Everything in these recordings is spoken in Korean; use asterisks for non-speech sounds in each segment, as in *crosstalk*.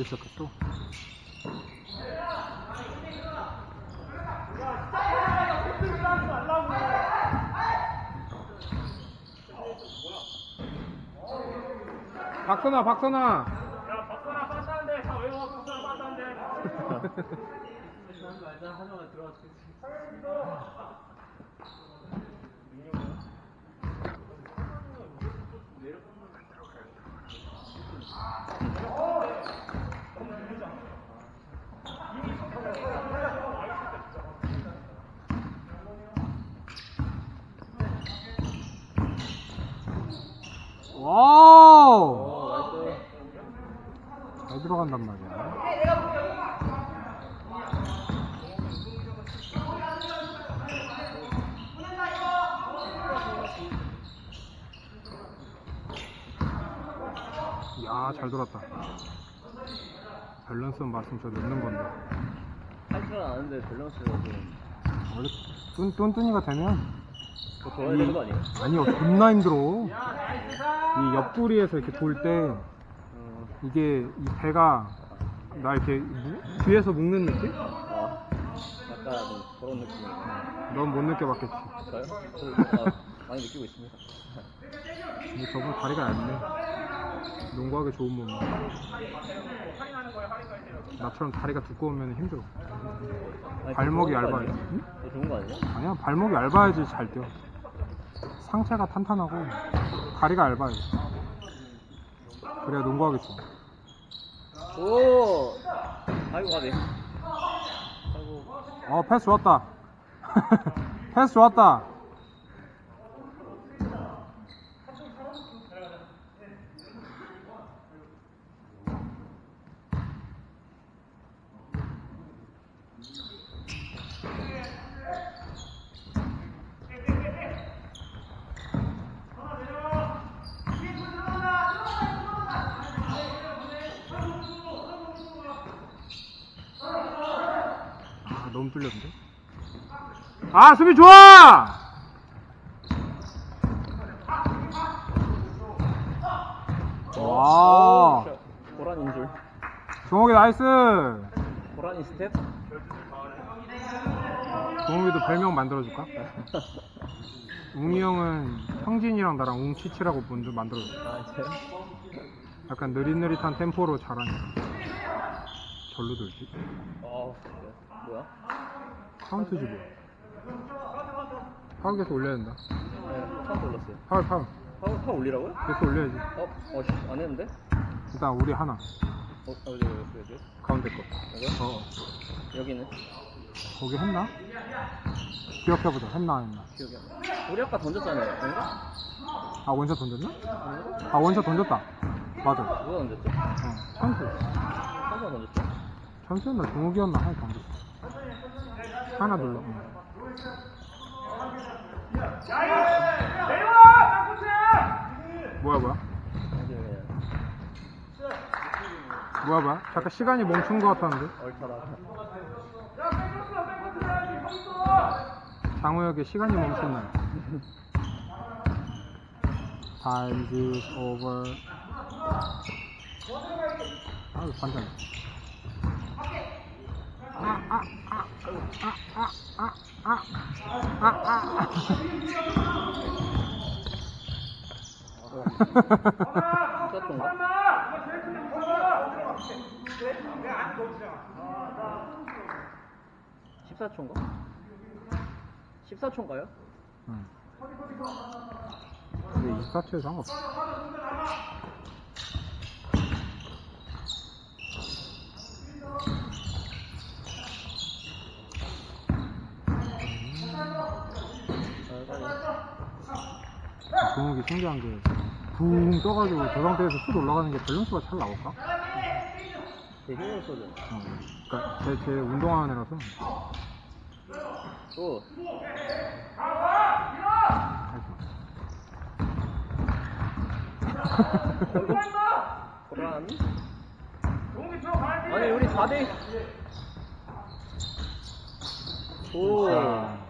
됐을 것도. 박선아, 박선아. 야, 박선아 빠졌는데. 다 외워. 박선아 빠졌는데. 하지 말자. 하지만 들어가서. 와우! 잘 들어간단 말이야. 야, 잘 돌았다. 밸런스만 맞으면 저 넣는 건데. 할줄 아는데 밸런스가 좀 원래 뚠, 뚠뚠이가 되면 더 돌아야 되는 거 아니에요? 아니요 존나 힘들어 이 옆구리에서 이렇게 돌때 어, 이게 이 배가 나 이렇게 무- 뒤에서 묶는 느낌? 아, 약간 그런 느낌이에요. 넌 못 느껴봤겠지 저요? 저, 아, 많이 느끼고 있습니다. 근데 저분 다리가 얇네 농구하기 좋은 몸 나처럼 다리가 두꺼우면 힘들어 아니, 발목이 더 좋은 거 얇아요. 아니에요? 응? 더 좋은 거 아니에요? 아니야 발목이 얇아야지 잘 뛰어 상체가 탄탄하고 다리가 얇아야 돼 그래야 농구하기 좋아 오! 아이고, 가네. 아이고, 어 패스 좋았다. *laughs* 패스 좋았다 아 너무 뚫렸는데 아 수비 좋아 와. 고란인 줄. 종욱이 나이스 고란인 스텝? 종욱이도 별명 만들어줄까? *laughs* 웅이 형은 형진이랑 나랑 웅치치라고 먼저 만들어줘 아, 진짜요? 약간 느릿느릿한 템포로 잘하니까 절로 돌지 어, 그래. 뭐야? 카운트지 뭐 파울 계속 올려야 된다 네, 처음 올랐어요. 파울 파울 파, 파 올리라고요? 계속 올려야지 어, 어, 씨, 안 했는데? 일단 우리 하나 어, 어디, 어디, 어디? 가운데 거 이거? 어. 여기는? 거기 했나? 기억해보자 했나 안 했나 기억이 안 나. 우리 아까 던졌잖아요. 아닌가? 아 원샷 던졌나? 아닌가? 아 원샷 던졌다 맞아 누가 던졌죠? 어 찬스 누가 던졌죠? 찬스였나 종욱이었나 하나 던졌어 하나 눌러 응. 뭐야 뭐야 뭐야 뭐야 잠깐 시간이 멈춘 것 같았는데. 장우혁의 시간이 멈췄나요? Time is over. 아유, 반장. 14초인가? 14초인가요? 응. 근데 24초에 상관없어. 종욱이 신기한 게, 붕 떠가지고 저 상태에서 슛 올라가는 게 밸런스가 잘 나올까? 되게 힘을 쏘죠. 어, 그니까, 제, 제 운동하는 애라서. 또, 고란? 아니, 우리 4대. 오. 자,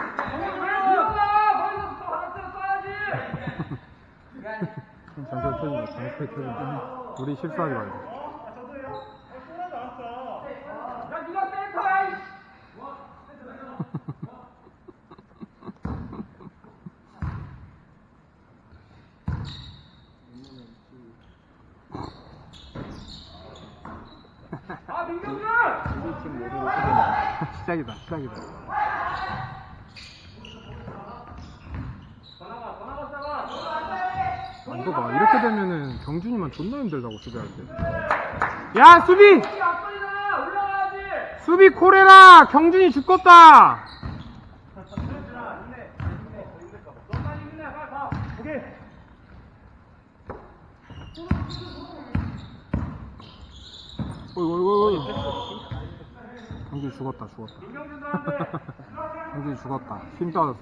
잠깐 터진다. 잠깐 터진다. 우리 실수하지 말자. 아, 시작이다. 시작이다. 더 나가, 더 나가, 싸가! 이거 봐. 이렇게 되면은 경준이만 존나 힘들다고 수비할 때. 야 수비! 수비 코레라! 경준이 죽겠다! 어이구 어이구 어이구. 경준이 죽었다 죽었다. *laughs* 경준이 죽었다. 힘 빠졌어.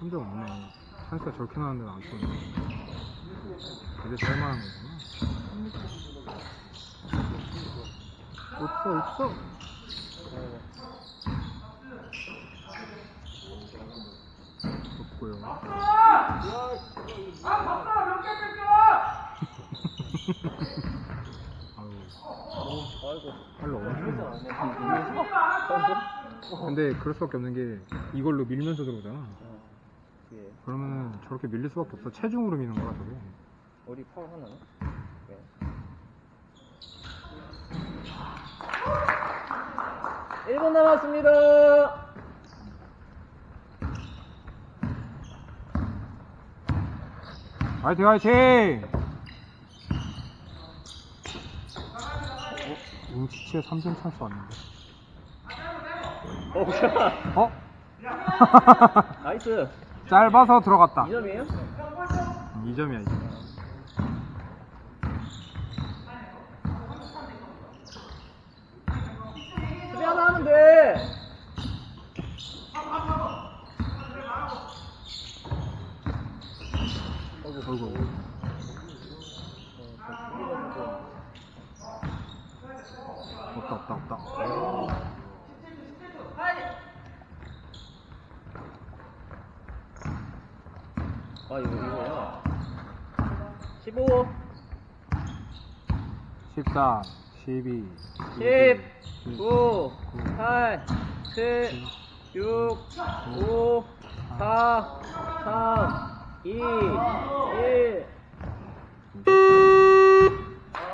여기 3점 없네. 한스가 저렇게 나왔는데 안 쏘네. 되게 잘 말하는 거구나. 없어, 없어. 없고요. 아, 바꿔! 몇개 뺏겨! 아이고. 팔로 엄청. 안 근데 그럴 수밖에 없는 게 이걸로 밀면서 들어오잖아. 어. 예. 그러면 저렇게 밀릴 수밖에 없어. 체중으로 미는 거야, 저게. 어디 파울 하나요? 네. 일분 남았습니다. 화이팅, 화이팅! 어? 웅치치에 3점 찬스 왔는데. 오, 샷. 어? *laughs* 나이스. 짧아서 들어갔다. 2점이에요? 2점이야, 2점. 수비 하나 하면 돼. 어이구. 없다, 없다, 없다. 아, 이거, 이거야. 15, 14, 12, 10, 9, 8, 7, 6, 5, 4, 3, 2, 1.